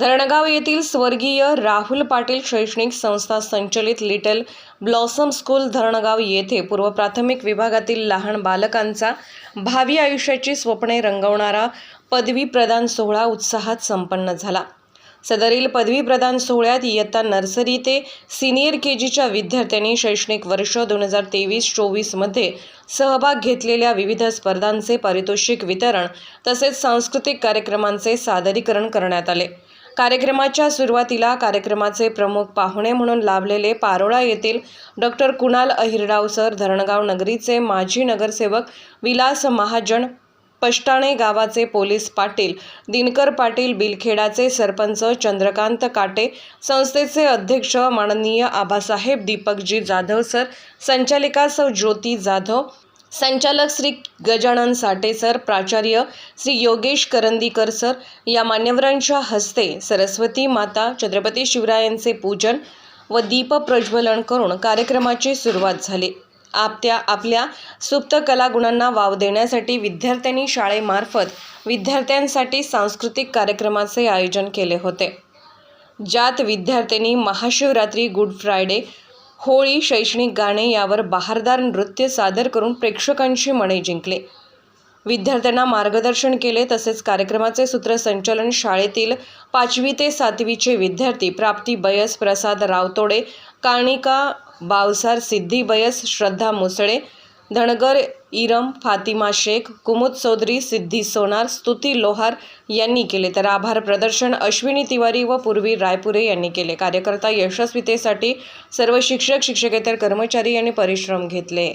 धरणगाव येथील स्वर्गीय राहुल पाटील शैक्षणिक संस्था संचलित लिटल ब्लॉसम स्कूल धरणगाव येथे पूर्व प्राथमिक विभागातील लहान बालकांचा भावी आयुष्याची स्वप्ने रंगवणारा पदवी प्रदान सोहळा उत्साहात संपन्न झाला. सदरील पदवी प्रदान सोहळ्यात इयत्ता नर्सरी ते सिनियर के जीच्या विद्यार्थ्यांनी शैक्षणिक वर्ष दोन हजार तेवीस चोवीसमध्ये सहभाग घेतलेल्या विविध स्पर्धांचे पारितोषिक वितरण तसेच सांस्कृतिक कार्यक्रमांचे सादरीकरण करण्यात आले. कार्यक्रमाच्या सुरुवातीला कार्यक्रमाचे प्रमुख पाहुणे म्हणून लाभलेले पारोळा येथील डॉक्टर कुणाल अहिरडाव सर धरणगाव नगरीचे माजी नगरसेवक विलास महाजन पष्टाणे गावाचे पोलीस पाटील दिनकर पाटील बिलखेडाचे सरपंच चंद्रकांत काटे संस्थेचे अध्यक्ष माननीय आबासाहेब दीपकजी जाधव सर संचालिका सौ ज्योती जाधव संचालक श्री गजानन साठे सर प्राचार्य श्री योगेश करंदीकर सर या मान्यवरांच्या हस्ते सरस्वती माता छत्रपती शिवरायांचे पूजन व दीप प्रज्वलन करून कार्यक्रमाची सुरुवात झाली. आपत्या आपल्या सुप्त कलागुणांना वाव देण्यासाठी विद्यार्थ्यांनी शाळेमार्फत विद्यार्थ्यांसाठी सांस्कृतिक कार्यक्रमाचे आयोजन केले होते. ज्यात विद्यार्थ्यांनी महाशिवरात्री गुड फ्रायडे होळी शैक्षणिक गाणे यावर बहारदार नृत्य सादर करून प्रेक्षकांची मने जिंकले. विद्यार्थ्यांना मार्गदर्शन केले तसेच कार्यक्रमाचे सूत्रसंचालन शाळेतील पाचवी ते सातवीचे विद्यार्थी प्राप्ती बयस प्रसाद रावतोडे काणिका बावसार सिद्धी बयस श्रद्धा मुसळे धनगर इरम फातिमा शेख कुमुद चौधरी सिद्धी सोनार स्तुती लोहार यांनी केले. तर आभार प्रदर्शन अश्विनी तिवारी व पूर्वी रायपुरे यांनी केले. कार्यकर्ता यशस्वीतेसाठी सर्व शिक्षक शिक्षकेतर कर्मचारी यांनी परिश्रम घेतले.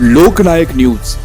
लोकनायक न्यूज.